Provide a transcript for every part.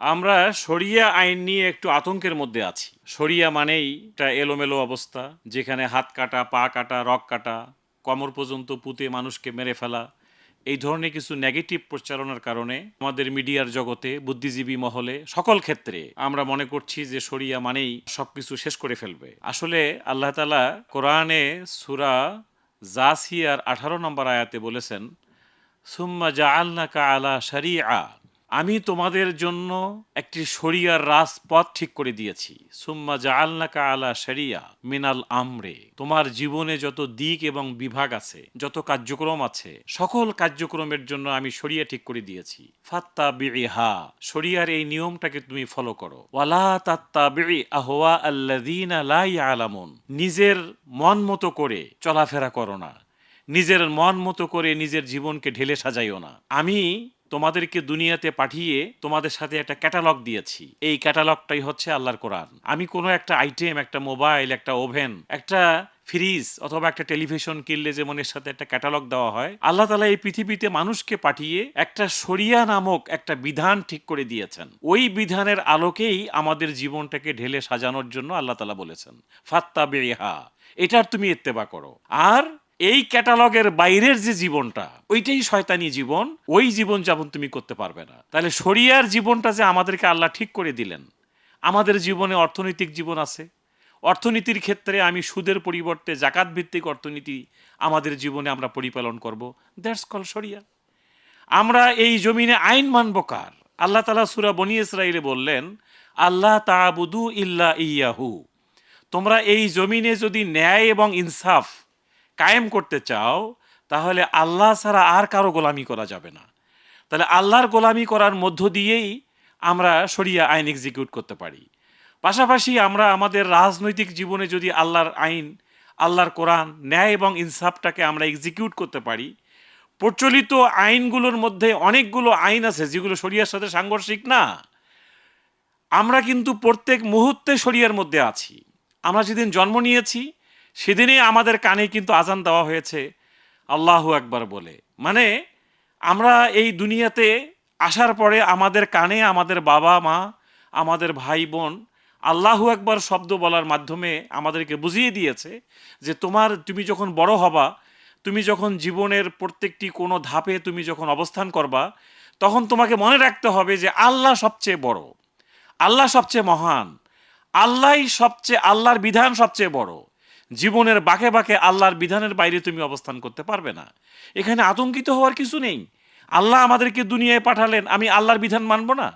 আমরা শরিয়া আইন নিয়ে একটু আতঙ্কের মধ্যে আছি। শরিয়া মানেই একটা এলোমেলো অবস্থা, যেখানে হাত কাটা, পা কাটা রক কাটা, কমর পর্যন্ত পুঁতে মানুষকে মেরে ফেলা, এই ধরনের কিছু নেগেটিভ প্রচারণার কারণে আমাদের মিডিয়ার জগতে, বুদ্ধিজীবী মহলে, সকল ক্ষেত্রে আমরা মনে করছি যে শরিয়া মানেই সবকিছু শেষ করে ফেলবে। আসলে আল্লাহ তালা কোরআনে সুরা জাসিয়ার আঠারো নম্বর আয়াতে বলেছেন, সুম্মা জাআলনাকা আলা শারিআ। আমি তোমাদের জন্য একটি শরিয়ার রাজপথ ঠিক করে দিয়েছি। সুম্মা জাআলনাকা আলা শারিয়া মিনাল আমরে। তোমার জীবনে যত দিক এবং বিভাগ আছে, যত কার্যক্রম আছে, সকল কার্যক্রমের জন্য আমি শরিয়া ঠিক করে দিয়েছি। ফাত্তা বিহা শরিয়ার এই নিয়মটাকে তুমি ফলো করো। ওয়ালা তাত্তা বিড়ি আহওয়া আল্লাযীনা লা ইয়ালামুন। নিজের মন মতো করে চলাফেরা করো না। নিজের মন মতো করে নিজের জীবনকে ঢেলে সাজাইও না। আমি তোমাদেরকে দুনিয়াতে পাঠিয়ে তোমাদের সাথে একটা ক্যাটালগ দিয়েছি। এই ক্যাটালগটাই হচ্ছে আল্লাহর কোরআন। আমি কোনো একটা আইটেম একটা মোবাইল একটা ওভেন একটা ফ্রিজ অথবা একটা টেলিভিশন কিনলে যেমন এর সাথে একটা ক্যাটালগ দেওয়া হয়, আল্লাহ তালা এই পৃথিবীতে মানুষকে পাঠিয়ে একটা শরিয়া নামক একটা বিধান ঠিক করে দিয়েছেন। ওই বিধানের আলোকেই আমাদের জীবনটাকে ঢেলে সাজানোর জন্য আল্লাহ তালা বলেছেন ফাত্তা বেহা এটার তুমি ইত্তেবা করো। আর এই ক্যাটালগের বাইরের যে জীবনটা, ওইটাই শয়তানি জীবন, ওই জীবন যাপন তুমি করতে পারবে না। তাহলে শরিয়ার জীবনটা যে আমাদেরকে আল্লাহ ঠিক করে দিলেন, আমাদের জীবনে অর্থনৈতিক জীবন আছে। অর্থনীতির ক্ষেত্রে আমি সুদের পরিবর্তে জাকাত ভিত্তিক অর্থনীতি আমাদের জীবনে আমরা পরিপালন করব। দ্যাটস কল শরিয়া। আমরা এই জমিনে আইন মানব কার? আল্লাহ তালা সুরা বনি ইসরাইলে বললেন আল্লাহ তাবুদু ইল্লা ইয়াহু। তোমরা এই জমিনে যদি ন্যায় এবং ইনসাফ কায়েম করতে চাও, তাহলে আল্লাহ ছাড়া আর কারও গোলামি করা যাবে না। তাহলে আল্লাহর গোলামি করার মধ্য দিয়েই আমরা শরিয়া আইন এক্সিকিউট করতে পারি। পাশাপাশি আমরা আমাদের রাজনৈতিক জীবনে যদি আল্লাহর আইন, আল্লাহর কোরআন, ন্যায় এবং ইনসাফটাকে আমরা এক্সিকিউট করতে পারি, প্রচলিত আইনগুলোর মধ্যে অনেকগুলো আইন আছে যেগুলো শরিয়ার সাথে সাংঘর্ষিক না। আমরা কিন্তু প্রত্যেক মুহূর্তে শরিয়ার মধ্যে আছি। আমরা যেদিন জন্ম নিয়েছি সেদিনই আমাদের কানে কিন্তু আজান দেওয়া হয়েছে। আল্লাহু একবার বলে। মানে আমরা এই দুনিয়াতে আসার পরে আমাদের কানে আমাদের বাবা মা, আমাদের ভাই বোন আল্লাহু একবার শব্দ বলার মাধ্যমে আমাদেরকে বুঝিয়ে দিয়েছে যে তোমার, তুমি যখন বড় হবা, তুমি যখন জীবনের প্রত্যেকটি কোনো ধাপে তুমি যখন অবস্থান করবা, তখন তোমাকে মনে রাখতে হবে যে আল্লাহ সবচেয়ে বড়। আল্লাহ সবচেয়ে মহান। আল্লাহই সবচেয়ে, আল্লাহর বিধান সবচেয়ে বড়। জীবনের বাঁকে বাঁকে আল্লাহর বিধানের বাইরে তুমি অবস্থান করতে পারবে না। এখানে আতঙ্কিত হওয়ার কিছু নেই। আল্লাহ আমাদেরকে দুনিয়ায় পাঠালেন, আমি আল্লাহর বিধান মানব না।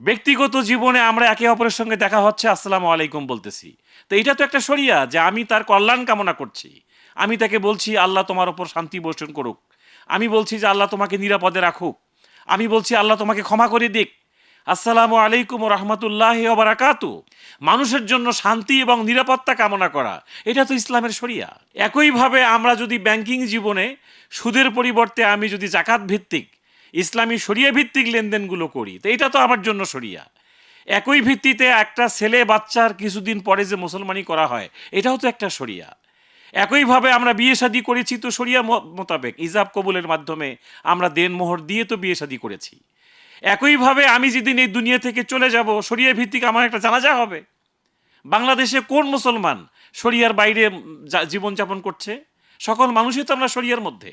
ব্যক্তিগত জীবনে আমরা একে অপরের সঙ্গে দেখা হচ্ছে, আসসালামু আলাইকুম বলতেছি। তো এটা তো একটা সরিয়া যে আমি তার কল্যাণ কামনা করছি। আমি তাকে বলছি, আল্লাহ তোমার ওপর শান্তি বর্ষণ করুক। আমি বলছি যে, আল্লাহ তোমাকে নিরাপদে রাখুক। আমি বলছি, আল্লাহ তোমাকে ক্ষমা করে দিক। আসসালামু আলাইকুম রহমতুল্লাহ বারাকাতু। মানুষের জন্য শান্তি এবং নিরাপত্তা কামনা করা, এটা তো ইসলামের শরিয়া। একইভাবে আমরা যদি ব্যাংকিং জীবনে সুদের পরিবর্তে আমি যদি জাকাত ভিত্তিক, ইসলামী শরিয়া ভিত্তিক লেনদেনগুলো করি, তো এটা তো আমার জন্য শরিয়া। একই ভিত্তিতে একটা ছেলে বাচ্চার কিছুদিন পরে যে মুসলমানি করা হয়, এটাও তো একটা শরিয়া। একইভাবে আমরা বিয়ে শাদী করেছি তো শরিয়া মোতাবেক ইজাব কবুলের মাধ্যমে আমরা দেনমোহর দিয়ে তো বিয়ে শাদী করেছি। একইভাবে আমি যেদিন এই দুনিয়া থেকে চলে যাব, শরিয়া ভিত্তিক আমার একটা জানাজা হবে। বাংলাদেশে কোন মুসলমান শরিয়ার বাইরে জীবনযাপন করছে? সকল মানুষই তো আমরা শরিয়ার মধ্যে।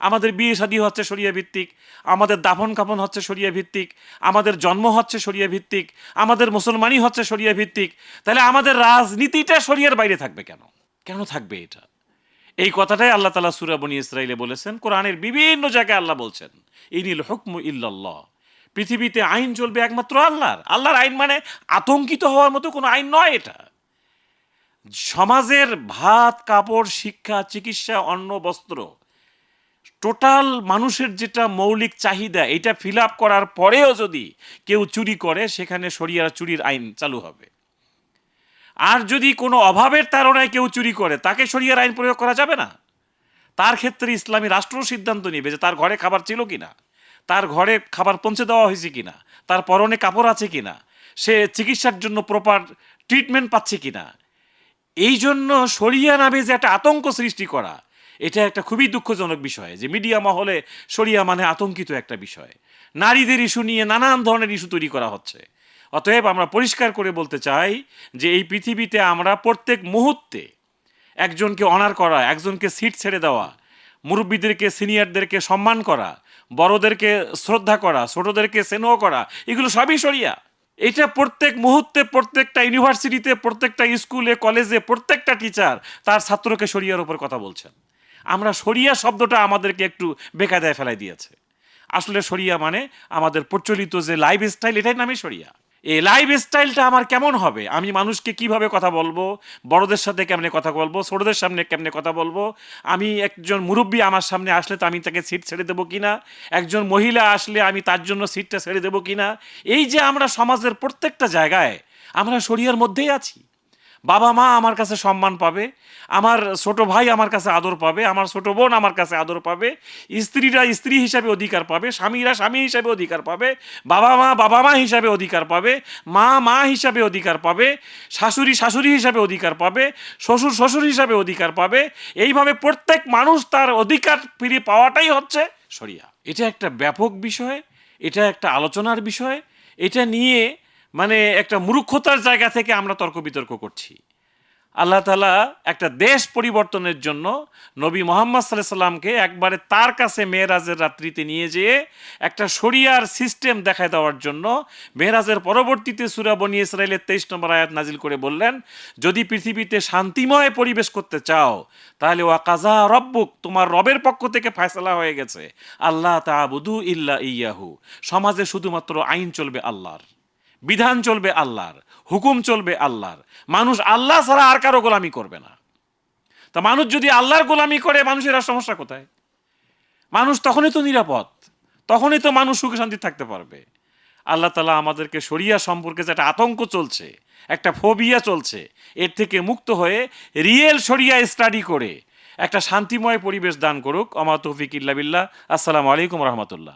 আমাদের বিয়ে শাদী হচ্ছে শরিয়া ভিত্তিক, আমাদের দাফন কাফন হচ্ছে শরিয়া ভিত্তিক, আমাদের জন্ম হচ্ছে শরিয়া ভিত্তিক, আমাদের মুসলমানই হচ্ছে শরিয়া ভিত্তিক। তাহলে আমাদের রাজনীতিটা শরিয়ার বাইরে থাকবে কেন? কেন থাকবে এটা? এই কথাটাই আল্লাহ তালা সুরাবনী ইসরাইলে বলেছেন। কোরআনের বিভিন্ন জায়গায় আল্লাহ বলছেন, ইনিল হুকমু ইল্লাল্লাহ। পৃথিবীতে আইন চলবে একমাত্র আল্লাহর। আল্লাহর আইন মানে আতঙ্কিত হওয়ার মতো কোনো আইন নয় এটা। সমাজের ভাত, কাপড়, শিক্ষা, চিকিৎসা, অন্ন, বস্ত্র, টোটাল মানুষের যেটা মৌলিক চাহিদা, এটা ফিল আপ করার পরেও যদি কেউ চুরি করে, সেখানে শরিয়ার চুরির আইন চালু হবে। আর যদি কোনো অভাবের তাড়নায় কেউ চুরি করে, তাকে শরিয়ার আইন প্রয়োগ করা যাবে না? তার ক্ষেত্রে ইসলামী রাষ্ট্র সিদ্ধান্ত নেবে যে তার ঘরে খাবার ছিল কিনা। তার ঘরে খাবার পৌঁছে দেওয়া হয়েছে কিনা? তার পরনে কাপড় আছে কিনা? সে চিকিৎসার জন্য প্রপার ট্রিটমেন্ট পাচ্ছে কিনা? এই জন্য শরিয়া নামে যে একটা আতঙ্ক সৃষ্টি করা, এটা একটা খুবই দুঃখজনক বিষয় যে মিডিয়া মহলে শরিয়া মানে আতঙ্কিত একটা বিষয়। নারীদের ইস্যু নিয়ে নানান ধরনের ইস্যু তৈরি করা হচ্ছে। অতএব আমরা পরিষ্কার করে বলতে চাই যে এই পৃথিবীতে আমরা প্রত্যেক মুহূর্তে একজনকে অনার করা, একজনকে সিট ছেড়ে দেওয়া মুরব্বীদেরকে, সিনিয়রদেরকে সম্মান করা, বড়দেরকে শ্রদ্ধা করা, ছোটদেরকে স্নেহ করা, এগুলো সবই সরিয়া এটা প্রত্যেক মুহূর্তে, প্রত্যেকটা ইউনিভার্সিটিতে, প্রত্যেকটা স্কুলে, কলেজে, প্রত্যেকটা টিচার তার ছাত্রকে সরিয়ার ওপর কথা বলছেন। আমরা সরিয়া শব্দটা আমাদেরকে একটু বেকায়দায় ফেলাই দিয়েছে। আসলে সরিয়া মানে আমাদের প্রচলিত যে লাইফ স্টাইল এটাই নামে সরিয়া এই লাইফ স্টাইলটা আমার কেমন হবে? আমি মানুষকে কীভাবে কথা বলব? বড়দের সাথে কেমনে কথা বলব? ছোটদের সামনে কেমনে কথা বলব? আমি একজন মুরব্বী আমার সামনে আসলে তো আমি তাকে সিট ছেড়ে দেবো কি না একজন মহিলা আসলে আমি তার জন্য সিটটা ছেড়ে দেবো কি না এই যে আমরা সমাজের প্রত্যেকটা জায়গায় আমরা শরিয়ার মধ্যেই আছি। বাবা মা আমার কাছে সম্মান পাবে, আমার ছোট ভাই আমার কাছে আদর পাবে, আমার ছোট বোন আমার কাছে আদর পাবে, স্ত্রীরা স্ত্রী হিসাবে অধিকার পাবে, স্বামীরা স্বামী হিসাবে অধিকার পাবে, বাবা মা বাবা মা হিসাবে অধিকার পাবে, মা মা হিসাবে অধিকার পাবে, শাশুড়ি শাশুড়ি হিসাবে অধিকার পাবে, শ্বশুর শ্বশুর হিসাবে অধিকার পাবে। এইভাবে প্রত্যেক মানুষ তার অধিকার ফিরে পাওয়াটাই হচ্ছে সরিয়া এটা একটা ব্যাপক বিষয়, এটা একটা আলোচনার বিষয়, এটা নিয়ে মানে একটা মূর্খতার জায়গা থেকে আমরা তর্ক বিতর্ক করছি। আল্লাহ তালা একটা দেশ পরিবর্তনের জন্য নবী মোহাম্মদ সাল্লাহ সাল্লামকে একবারে তার কাছে মেয়েরাজের রাত্রিতে নিয়ে যেয়ে একটা শরিয়ার সিস্টেম দেখায় দেওয়ার জন্য মেয়েরাজের পরবর্তীতে সুরা বনি ইসরায়েলের তেইশ নম্বর আয়াত নাজিল করে বললেন, যদি পৃথিবীতে শান্তিময় পরিবেশ করতে চাও, তাহলে ওয়া কাজা রব্বুক, তোমার রবের পক্ষ থেকে ফয়সলা হয়ে গেছে। আল্লাহ তাবুদু ইল্লা ইয়াহু। সমাজে শুধুমাত্র আইন চলবে আল্লাহর। বিধান চলবে আল্লাহর, হুকুম চলবে আল্লাহর। মানুষ আল্লাহ ছাড়া আর কারও গোলামি করবে না। তা মানুষ যদি আল্লাহর গোলামি করে, মানুষের আর সমস্যা কোথায়? মানুষ তখনই তো নিরাপদ, তখনই তো মানুষ সুখে শান্তি থাকতে পারবে। আল্লাহ তালা আমাদেরকে শরিয়া সম্পর্কে যে একটা আতঙ্ক চলছে, একটা ফোবিয়া চলছে, এর থেকে মুক্ত হয়ে রিয়েল শরিয়া স্টাডি করে একটা শান্তিময় পরিবেশ দান করুক। অমা তৌফিক ইল্লা বিল্লাহ। আসসালামু আলাইকুম রহমতুল্লাহ।